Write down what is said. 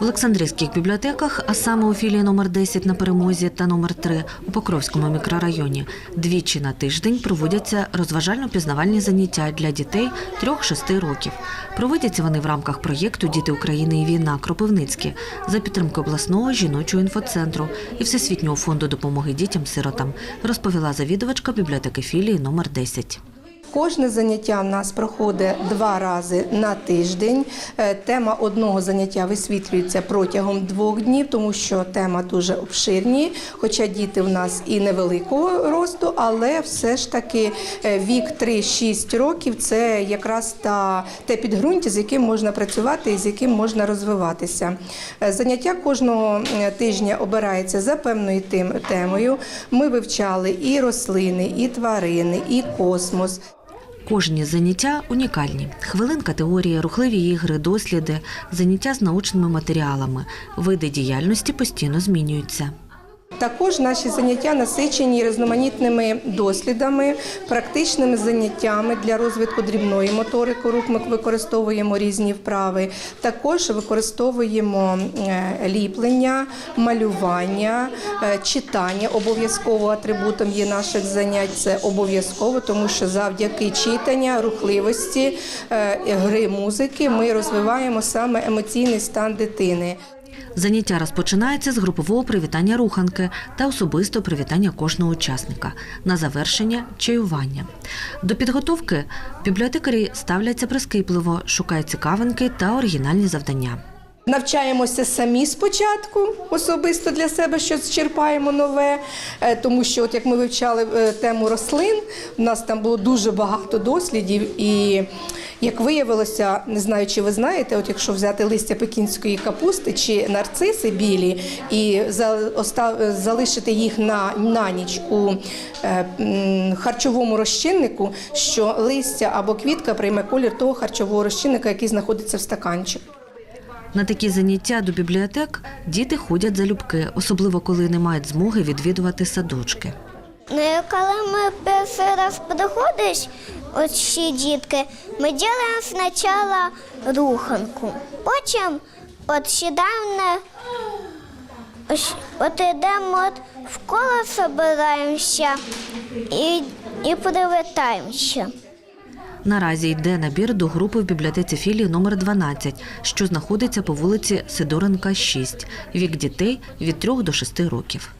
В Олександрійських бібліотеках, а саме у філії номер 10 на перемозі та номер 3 у Покровському мікрорайоні, двічі на тиждень проводяться розважально-пізнавальні заняття для дітей 3-6 років. Проводяться вони в рамках проєкту Діти України і війна Кропивницькі за підтримки обласного жіночого інфоцентру і Всесвітнього фонду допомоги дітям-сиротам, розповіла завідувачка бібліотеки філії номер 10. Кожне заняття в нас проходить два рази на тиждень. Е, Тема одного заняття висвітлюється протягом двох днів, тому що тема дуже обширні. Хоча діти в нас і невеликого росту, але все ж таки е, вік 3-6 років це якраз та те підґрунтя, з яким можна працювати і з яким можна розвиватися. Е, Заняття кожного тижня обирається за певною тем- темою. Ми вивчали і рослини, і тварини, і космос. Кожні заняття унікальні. Хвилинка теорії, рухливі ігри, досліди, заняття з научними матеріалами. Види діяльності постійно змінюються. Також наші заняття насичені різноманітними дослідами, практичними заняттями для розвитку дрібної моторики рук. Ми використовуємо різні вправи. Також використовуємо е, ліплення, малювання, е, читання. Обов'язково атрибутом є наших занять. Це обов'язково, тому що завдяки читання, рухливості, е, гри музики ми розвиваємо саме емоційний стан дитини. Заняття розпочинається з групового привітання руханки та особистого привітання кожного учасника. На завершення чаювання. До підготовки бібліотекарі ставляться прискіпливо, шукають цікавинки та оригінальні завдання. Навчаємося самі спочатку, особисто для себе щось черпаємо нове, Е, тому що, от як ми вивчали е, тему рослин, у нас там було дуже багато дослідів, і як виявилося, не знаю, чи ви знаєте, от якщо взяти листя пекінської капусти чи нарциси білі і залишити їх на, на ніч у е, харчовому розчиннику, що листя або квітка прийме колір того харчового розчинника, який знаходиться в стаканчику. На такі заняття до бібліотек діти ходять залюбки, особливо коли не мають змоги відвідувати садочки. Ну, коли ми перший раз приходиш, ще дітки, ми робимо спочатку руханку. Потім от сідаємо от йдемо от в коло збираємося і, і привертаємося. Наразі йде набір до групи в бібліотеці філії номер 12, що знаходиться по вулиці Сидоренка, 6. Вік дітей від 3 до 6 років.